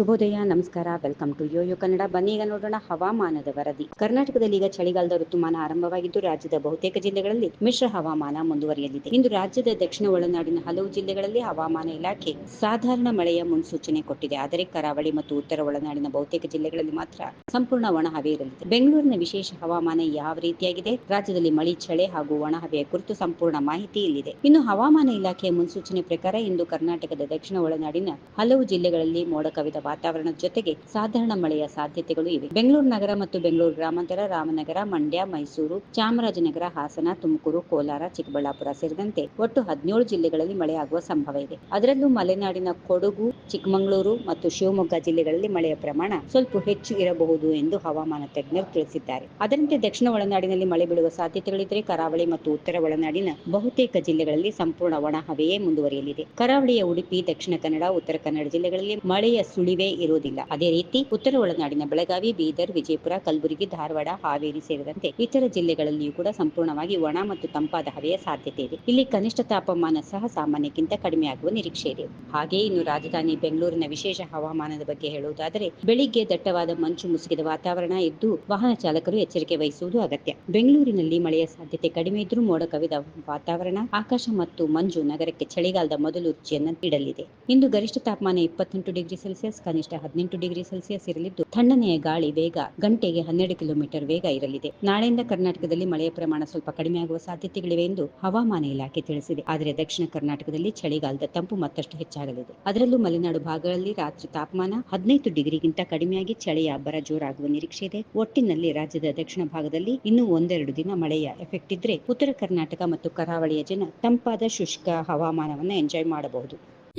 ಶುಭೋದಯ, ನಮಸ್ಕಾರ, welcome to Yoyo Kannada. ಬನ್ನಿ ಈಗ ನೋಡೋಣ ಹವಾಮಾನದ ವರದಿ. ಕರ್ನಾಟಕದಲ್ಲಿ ಈಗ ಚಳಿಗಾಲದ ಋತುಮಾನ ಆರಂಭವಾಗಿದ್ದು, ರಾಜ್ಯದ ಬಹುತೇಕ ಜಿಲ್ಲೆಗಳಲ್ಲಿ ಮಿಶ್ರ ಹವಾಮಾನ ಮುಂದುವರಿಯಲಿದೆ. ಇಂದು ರಾಜ್ಯದ ದಕ್ಷಿಣ ಒಳನಾಡಿನ ಹಲವು ಜಿಲ್ಲೆಗಳಲ್ಲಿ ಹವಾಮಾನ ಇಲಾಖೆ ಸಾಧಾರಣ ಮಳೆಯ ಮುನ್ಸೂಚನೆ ಕೊಟ್ಟಿದೆ. ಆದರೆ ಕರಾವಳಿ ಮತ್ತು ಉತ್ತರ ಒಳನಾಡಿನ ಬಹುತೇಕ ಜಿಲ್ಲೆಗಳಲ್ಲಿ ಮಾತ್ರ ಸಂಪೂರ್ಣ ಒಣಹವೆ ಇರಲಿದೆ. ಬೆಂಗಳೂರಿನ ವಿಶೇಷ ಹವಾಮಾನ ಯಾವ ರೀತಿಯಾಗಿದೆ? ರಾಜ್ಯದಲ್ಲಿ ಮಳೆ, ಚಳಿ ಹಾಗೂ ಒಣಹವೆಯ ಕುರಿತು ಸಂಪೂರ್ಣ ಮಾಹಿತಿ ಇಲ್ಲಿದೆ. ಇನ್ನು ಹವಾಮಾನ ಇಲಾಖೆಯ ಮುನ್ಸೂಚನೆ ಪ್ರಕಾರ, ಇಂದು ಕರ್ನಾಟಕದ ದಕ್ಷಿಣ ಒಳನಾಡಿನ ಹಲವು ಜಿಲ್ಲೆಗಳಲ್ಲಿ ಮೋಡ ಕವಿದ ವಾತಾವರಣದ ಜೊತೆಗೆ ಸಾಧಾರಣ ಮಳೆಯ ಸಾಧ್ಯತೆಗಳು ಇವೆ. ಬೆಂಗಳೂರು ನಗರ ಮತ್ತು ಬೆಂಗಳೂರು ಗ್ರಾಮಾಂತರ, ರಾಮನಗರ, ಮಂಡ್ಯ, ಮೈಸೂರು, ಚಾಮರಾಜನಗರ, ಹಾಸನ, ತುಮಕೂರು, ಕೋಲಾರ, ಚಿಕ್ಕಬಳ್ಳಾಪುರ ಸೇರಿದಂತೆ ಒಟ್ಟು ಹದಿನೇಳು ಜಿಲ್ಲೆಗಳಲ್ಲಿ ಮಳೆಯಾಗುವ ಸಂಭವ ಇದೆ. ಅದರಲ್ಲೂ ಮಲೆನಾಡಿನ ಕೊಡಗು, ಚಿಕ್ಕಮಗಳೂರು ಮತ್ತು ಶಿವಮೊಗ್ಗ ಜಿಲ್ಲೆಗಳಲ್ಲಿ ಮಳೆಯ ಪ್ರಮಾಣ ಸ್ವಲ್ಪ ಹೆಚ್ಚು ಇರಬಹುದು ಎಂದು ಹವಾಮಾನ ತಜ್ಞರು ತಿಳಿಸಿದ್ದಾರೆ. ಅದರಂತೆ ದಕ್ಷಿಣ ಒಳನಾಡಿನಲ್ಲಿ ಮಳೆ ಬೀಳುವ ಸಾಧ್ಯತೆಗಳಿದ್ದರೆ ಕರಾವಳಿ ಮತ್ತು ಉತ್ತರ ಒಳನಾಡಿನ ಬಹುತೇಕ ಜಿಲ್ಲೆಗಳಲ್ಲಿ ಸಂಪೂರ್ಣ ಒಣಹವೆಯೇ ಮುಂದುವರಿಯಲಿದೆ. ಕರಾವಳಿಯ ಉಡುಪಿ, ದಕ್ಷಿಣ ಕನ್ನಡ, ಉತ್ತರ ಕನ್ನಡ ಜಿಲ್ಲೆಗಳಲ್ಲಿ ಮಳೆಯ ಸುಳಿವೇ ಇರುವುದಿಲ್ಲ. ಅದೇ ರೀತಿ ಉತ್ತರ ಒಳನಾಡಿನ ಬೆಳಗಾವಿ, ಬೀದರ್, ವಿಜಯಪುರ, ಕಲಬುರಗಿ, ಧಾರವಾಡ, ಹಾವೇರಿ ಸೇರಿದಂತೆ ಇತರ ಜಿಲ್ಲೆಗಳಲ್ಲಿಯೂ ಕೂಡ ಸಂಪೂರ್ಣವಾಗಿ ಒಣ ಮತ್ತು ತಂಪಾದ ಹವೆಯ ಸಾಧ್ಯತೆ ಇದೆ. ಇಲ್ಲಿ ಕನಿಷ್ಠ ತಾಪಮಾನ ಸಹ ಸಾಮಾನ್ಯಕ್ಕಿಂತ ಕಡಿಮೆಯಾಗುವ ನಿರೀಕ್ಷೆ ಇದೆ. ಹಾಗೆಯೇ ಇನ್ನು ರಾಜಧಾನಿ ಬೆಂಗಳೂರಿನ ವಿಶೇಷ ಹವಾಮಾನದ ಬಗ್ಗೆ ಹೇಳುವುದಾದರೆ, ಬೆಳಿಗ್ಗೆ ದಟ್ಟವಾದ ಮಂಚು ಮುಸುಕಿದ ವಾತಾವರಣ ಇದ್ದು ವಾಹನ ಚಾಲಕರು ಎಚ್ಚರಿಕೆ ವಹಿಸುವುದು ಅಗತ್ಯ. ಬೆಂಗಳೂರಿನಲ್ಲಿ ಮಳೆಯ ಸಾಧ್ಯತೆ ಕಡಿಮೆ ಇದ್ರೂ ಮೋಡ ಕವಿದ ವಾತಾವರಣ, ಆಕಾಶ ಮತ್ತು ಮಂಜು ನಗರಕ್ಕೆ ಚಳಿಗಾಲದ ಮೊದಲು ರುಚಿಯನ್ನು ನೀಡಲಿದೆ ಇಂದು ಗರಿಷ್ಠ ತಾಪಮಾನ ಇಪ್ಪತ್ತೆಂಟು ಡಿಗ್ರಿ ಸೆಲ್ಸಿಯಸ್ ಕನಿಷ್ಠ ಹದಿನೆಂಟು ಡಿಗ್ರಿ ಸೆಲ್ಸಿಯಸ್ ಇರಲಿದ್ದು ತಣ್ಣನೆಯ ಗಾಳಿ ವೇಗ ಗಂಟೆಗೆ ಹನ್ನೆರಡು ಕಿಲೋಮೀಟರ್ ವೇಗ ಇರಲಿದೆ. ನಾಳೆಯಿಂದ ಕರ್ನಾಟಕದಲ್ಲಿ ಮಳೆಯ ಪ್ರಮಾಣ ಸ್ವಲ್ಪ ಕಡಿಮೆಯಾಗುವ ಸಾಧ್ಯತೆಗಳಿವೆ ಎಂದು ಹವಾಮಾನ ಇಲಾಖೆ ತಿಳಿಸಿದೆ. ಆದರೆ ದಕ್ಷಿಣ ಕರ್ನಾಟಕದಲ್ಲಿ ಚಳಿಗಾಲದ ತಂಪು ಮತ್ತಷ್ಟು ಹೆಚ್ಚಾಗಲಿದೆ. ಅದರಲ್ಲೂ ಮಲೆನಾಡು ಭಾಗಗಳಲ್ಲಿ ರಾತ್ರಿ ತಾಪಮಾನ ಹದಿನೈದು ಡಿಗ್ರಿಗಿಂತ ಕಡಿಮೆಯಾಗಿ ಚಳಿಯ ಅಬ್ಬರ ಜೋರಾಗುವ ನಿರೀಕ್ಷೆ ಇದೆ. ಒಟ್ಟಿನಲ್ಲಿ ರಾಜ್ಯದ ದಕ್ಷಿಣ ಭಾಗದಲ್ಲಿ ಇನ್ನೂ ಒಂದೆರಡು ದಿನ ಮಳೆಯ ಎಫೆಕ್ಟ್ ಇದ್ರೆ ಉತ್ತರ ಕರ್ನಾಟಕ ಮತ್ತು ಕರಾವಳಿಯ ಜನ ತಂಪಾದ ಶುಷ್ಕ ಹವಾಮಾನವನ್ನು ಎಂಜಾಯ್ ಮಾಡಬಹುದು.